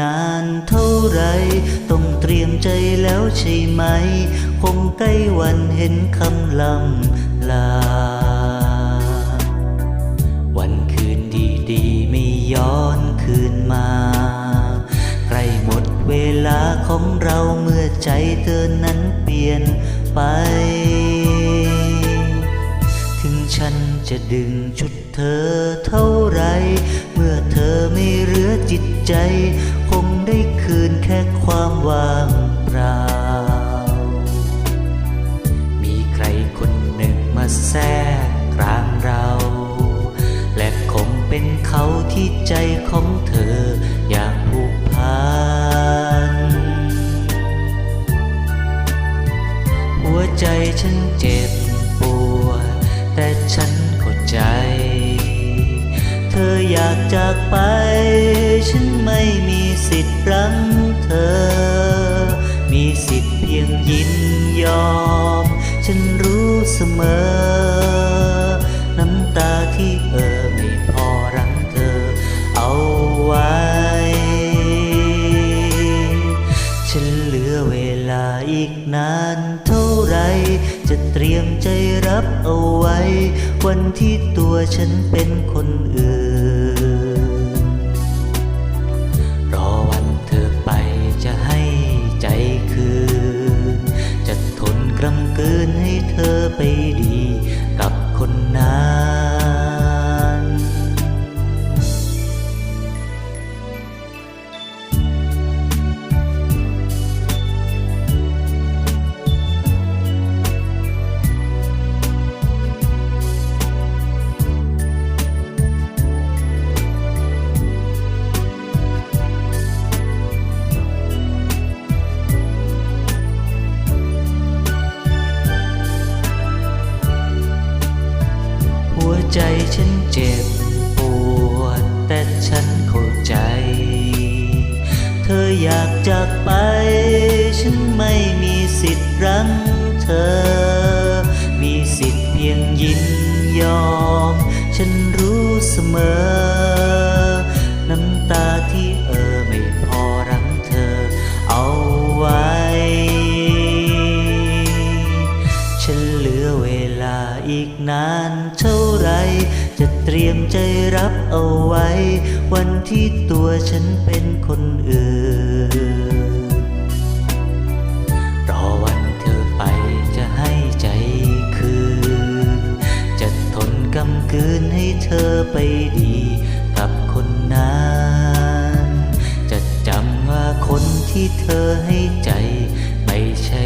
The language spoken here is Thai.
นานเท่าไร ต้องเตรียมใจแล้วใช่ไหม คงใกล้วันเห็นคำลำลา วันคืนดีๆไม่ย้อนคืนมาใกล้หมดเวลาของเราเมื่อใจเธอนั้นเปลี่ยนไป ถึงฉัน จะดึงชุดเธอเท่าไร เมื่อเธอไม่เหลือจิตใจ คงได้คืนแค่ความว่างเปล่า มีใครคนหนึ่งมาแทรกกลางเรา และคงเป็นเขาที่ใจของเธออยากผูกพัน หัวใจฉันเจ็บ จากไป ฉันไม่มีสิทธิ์รั้งเธอ มีสิทธิ์เพียงยินยอม ฉันรู้เสมอ น้ำตาที่เอ่อไม่พอรั้งเธอ เอาไว้ ฉันเหลือเวลาอีกนานเท่าไรจะเตรียมใจรับเอาไว้ วันที่ตัวฉันเป็นคนอื่น ใจฉันเจ็บปวดแต่ฉันเข้าใจ เธออยากจากไป ฉันไม่มีสิทธิ์รั้งเธอ มีสิทธิ์เพียงยินยอม ฉันรู้เสมอ รียมใจรับเอาไว้ วันที่ตัวฉันเป็นคนอื่น รอวันเธอไปจะให้ใจคืน จะทนกำกืนให้เธอไปดีกับคนนั้นจะจำว่าคนที่เธอให้ใจไม่ใช่